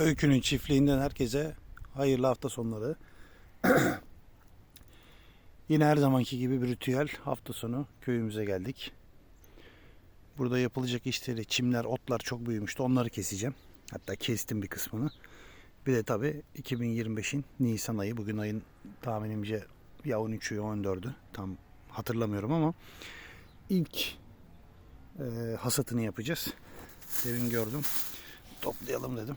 Öykünün çiftliğinden herkese hayırlı hafta sonları. Yine her zamanki gibi bir ritüel hafta sonu köyümüze geldik. Burada yapılacak işleri, çimler, otlar çok büyümüştü. Onları keseceğim. Hatta kestim bir kısmını. Bir de tabi 2025'in Nisan ayı. Bugün ayın tahminimce ya 13'ü ya 14'ü. Tam hatırlamıyorum ama ilk e, hasatını yapacağız. Demin gördüm. Toplayalım dedim.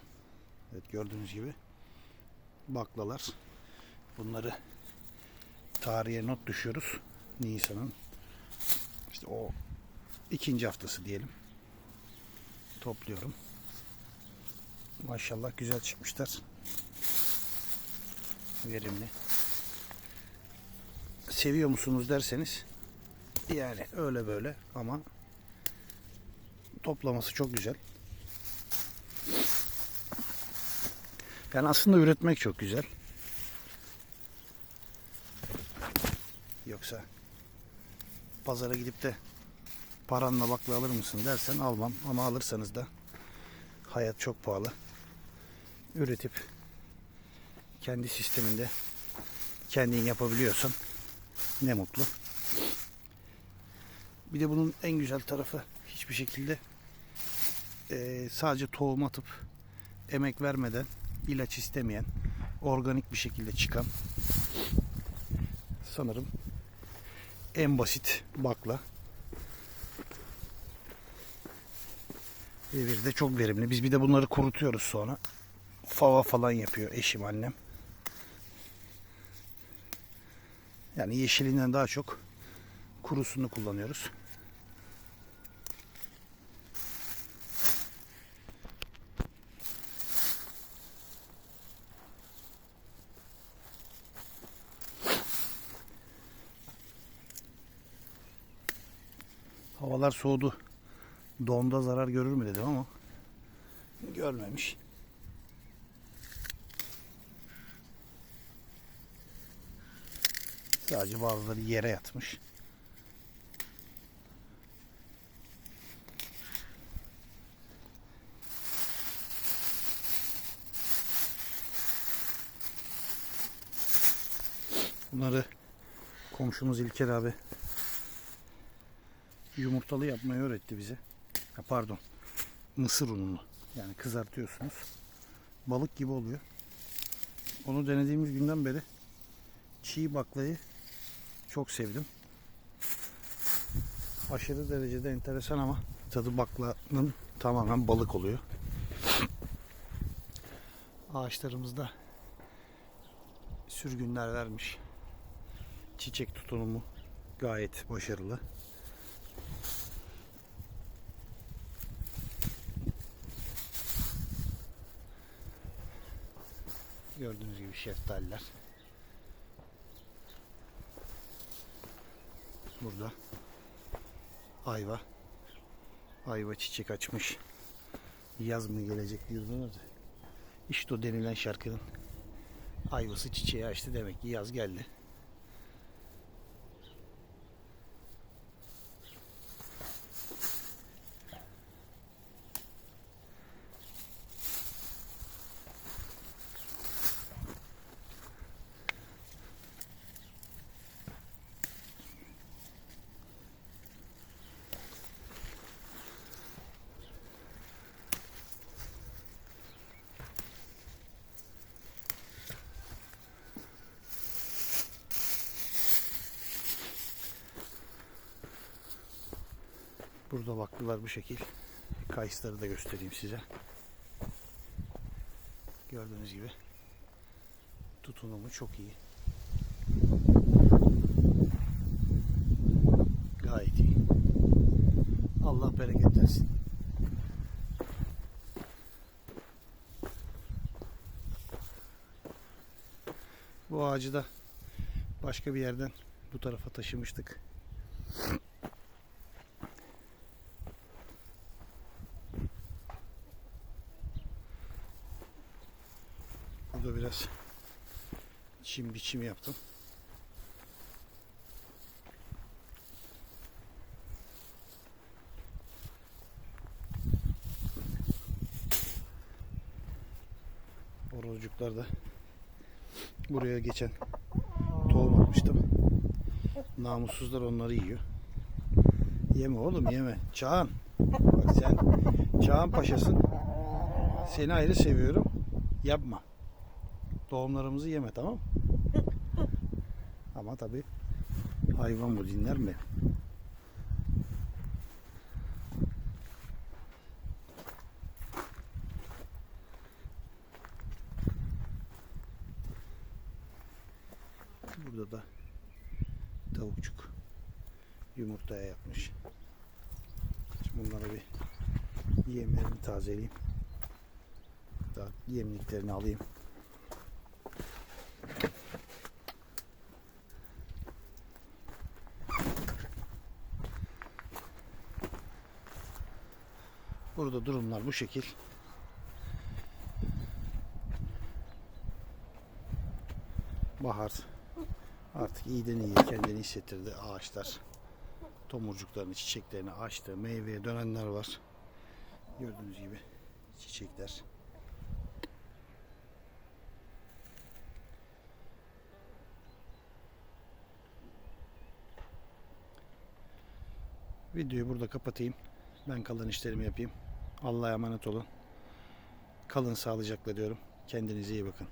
Evet gördüğünüz gibi baklalar. Bunları tarihe not düşüyoruz. Nisan'ın işte o ikinci haftası diyelim. Topluyorum. Maşallah güzel çıkmışlar. Verimli. Seviyor musunuz derseniz yani öyle böyle ama toplaması çok güzel. Yani aslında üretmek çok güzel. Yoksa pazara gidip de paranla bakla alır mısın dersen almam ama alırsanız da hayat çok pahalı. Üretip kendi sisteminde kendin yapabiliyorsan ne mutlu. Bir de bunun en güzel tarafı hiçbir şekilde eee, sadece tohum atıp emek vermeden ilaç istemeyen organik bir şekilde çıkan sanırım en basit bakla ve bir de çok verimli. Biz bir de bunları kurutuyoruz sonra. Fava falan yapıyor eşim annem. Yani yeşilinden daha çok kurusunu kullanıyoruz. Havalar soğudu. Donda zarar görür mü dedim ama görmemiş. Sadece bazıları yere yatmış. Bunları komşumuz İlker abi yumurtalı yapmayı öğretti bize. Ha, pardon. Mısır ununu. Yani kızartıyorsunuz. Balık gibi oluyor. Onu denediğimiz günden beri çiğ baklayı çok sevdim. Aşırı derecede enteresan ama tadı baklanın tamamen balık oluyor. Ağaçlarımızda sürgünler vermiş. Çiçek tutunumu gayet başarılı. Gördüğünüz gibi şeftaliler. Burada ayva. Ayva çiçek açmış. Yaz mı gelecek diyordunuz. İşte o denilen şarkının ayvası çiçeği açtı demek ki yaz geldi. Burada baklılar bu şekil. Kayısıları da göstereyim size. Gördüğünüz gibi tutunumu çok iyi. Gayet iyi. Allah bereket versin. Bu ağacı da başka bir yerden bu tarafa taşımıştık. Burada biraz çim biçim yaptım. Horozcuklar da buraya geçen tohum atmıştım. Namussuzlar onları yiyor. Yeme oğlum yeme. Çağan. Bak sen Çağan paşasın. Seni ayrı seviyorum. Yapma. Doğumlarımızı yeme tamam? Ama tabi hayvan bu dinler mi? Burada da tavukçuk yumurtaya yapmış. Şimdi bunlara bir yemlerini tazeleyeyim. Daha yemliklerini alayım. Burada durumlar bu şekil. Bahar artık iyiden iyiye kendini hissettirdi ağaçlar. Tomurcuklarını, çiçeklerini açtı. Meyveye dönenler var. Gördüğünüz gibi çiçekler. Videoyu burada kapatayım. Ben kalan işlerimi yapayım. Allah'a emanet olun. Kalın sağlıcakla diyorum. Kendinize iyi bakın.